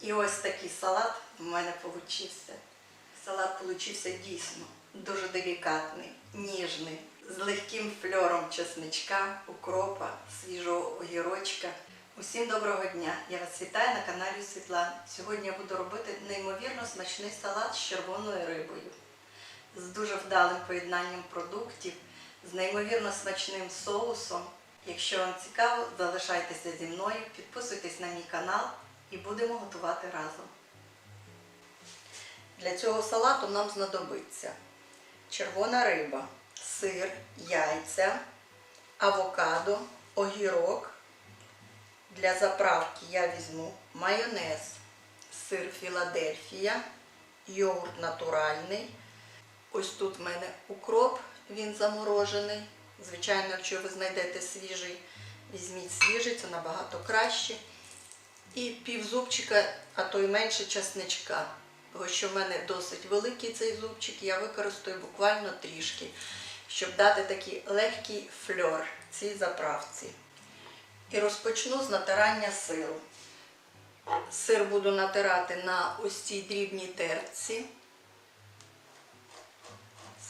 І ось такий салат в мене получився. Салат получився дійсно дуже делікатний, ніжний, з легким фльором чесничка, укропа, свіжого огірочка. Усім доброго дня! Я вас вітаю на каналі Світлани. Сьогодні я буду робити неймовірно смачний салат з червоною рибою, з дуже вдалим поєднанням продуктів, з неймовірно смачним соусом. Якщо вам цікаво, залишайтеся зі мною, підписуйтесь на мій канал і будемо готувати разом. Для цього салату нам знадобиться червона риба, сир, яйця, авокадо, огірок. Для заправки я візьму майонез, сир Філадельфія, йогурт натуральний. Ось тут в мене укроп, він заморожений. Звичайно, якщо ви знайдете свіжий, візьміть свіжий, це набагато краще. І пів зубчика, а то й менше часничка. Тому що в мене досить великий цей зубчик, я використаю буквально трішки, щоб дати такий легкий фльор цій заправці. І розпочну з натирання сиру. Сир буду натирати на ось цій дрібній терці.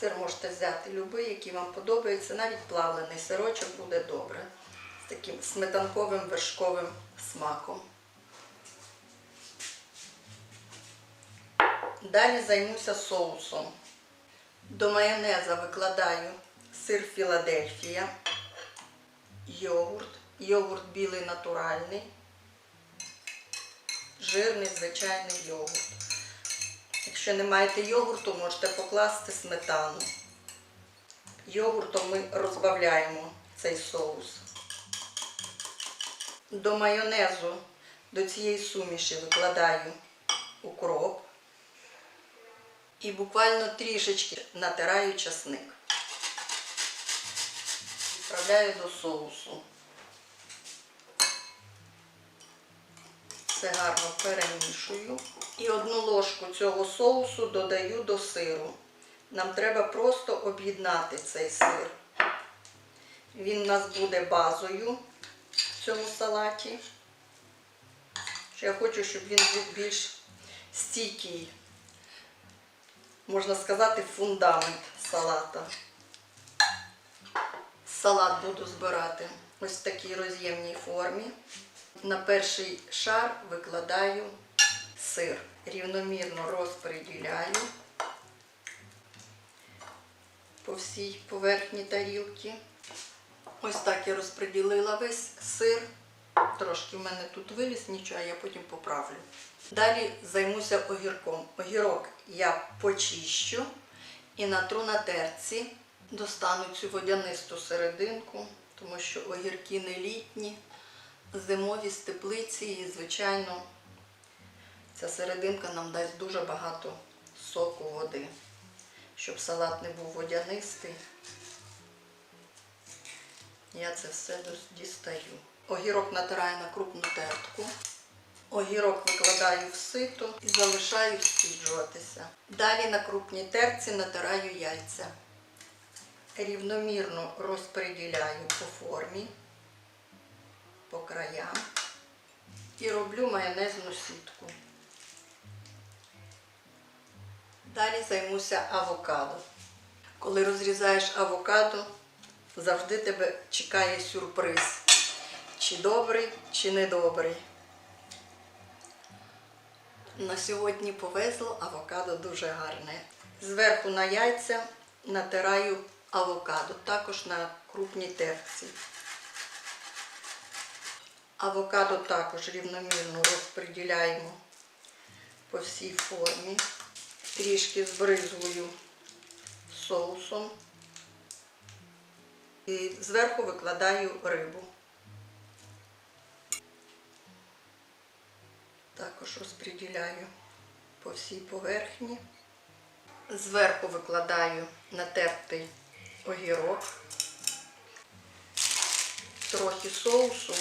Сир можете взяти будь-який, який вам подобається, навіть плавлений сирочок буде добре. З таким сметанковим вершковим смаком. Далі займуся соусом. До майонеза викладаю сир Філадельфія, йогурт, йогурт білий натуральний, жирний звичайний йогурт. Якщо не маєте йогурту, можете покласти сметану. Йогуртом ми розбавляємо цей соус. До майонезу, до цієї суміші викладаю укроп і буквально трішечки натираю часник. Відправляю до соусу. Все гарно перемішую. І одну ложку цього соусу додаю до сиру. Нам треба просто об'єднати цей сир. Він у нас буде базою в цьому салаті. Я хочу, щоб він був більш стійкий. Можна сказати, фундамент салата. Салат буду збирати ось в такій роз'ємній формі. На перший шар викладаю сир. Рівномірно розподіляю по всій поверхні тарілки. Ось так я розподілила весь сир. Трошки в мене тут виліз, нічого, я потім поправлю. Далі займуся огірком. Огірок я почищу і натру на терці. Достану цю водянисту серединку, тому що огірки не літні, зимові з теплиці і, звичайно, ця серединка нам дасть дуже багато соку води, щоб салат не був водянистий. Я це все дістаю. Огірок натираю на крупну тертку. Огірок викладаю в сито і залишаю стіджуватися. Далі на крупній терці натираю яйця. Рівномірно розподіляю по формі, по краям і роблю майонезну сітку. Далі займуся авокадо. Коли розрізаєш авокадо, завжди тебе чекає сюрприз. Чи добрий, чи недобрий. На сьогодні повезло авокадо дуже гарне. Зверху на яйця натираю авокадо, також на крупній терці. Авокадо також рівномірно розподіляємо по всій формі. Трішки збризую соусом. І зверху викладаю рибу. Також розподіляю по всій поверхні. Зверху викладаю натертий огірок, трохи соусу,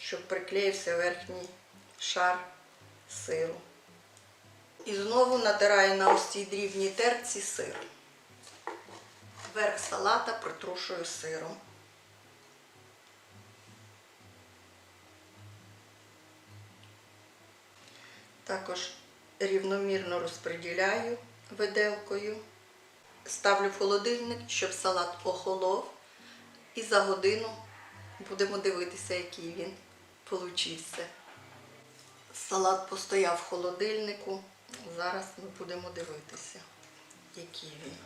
щоб приклеївся верхній шар сиру. І знову натираю на ось цій дрібній терці сир. Верх салата притрушую сиром. Також рівномірно розподіляю виделкою. Ставлю в холодильник, щоб салат охолов. І за годину будемо дивитися, який він получився. Салат постояв в холодильнику. Зараз ми будемо дивитися, який він.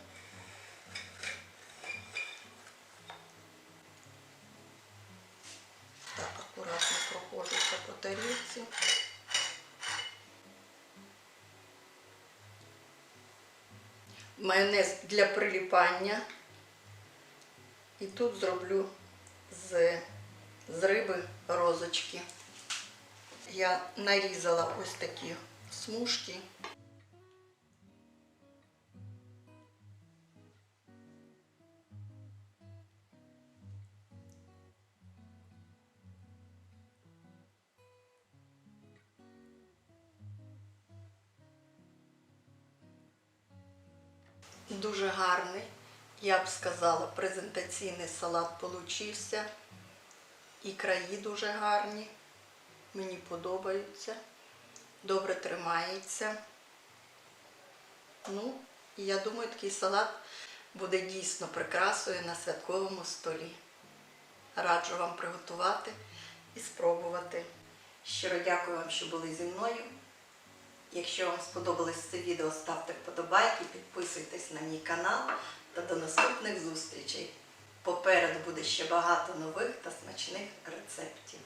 Так, акуратно проходжуся по тарілці. Майонез для приліпання. І тут зроблю з, з риби розочки. Я нарізала ось такі смужки. Дуже гарний, я б сказала, презентаційний салат получився. І краї дуже гарні. Мені подобаються. Добре тримається. Ну, я думаю, такий салат буде дійсно прикрасою на святковому столі. Раджу вам приготувати і спробувати. Щиро дякую вам, що були зі мною. Якщо вам сподобалось це відео, ставте вподобайки, мій канал та до наступних зустрічей. Попереду буде ще багато нових та смачних рецептів.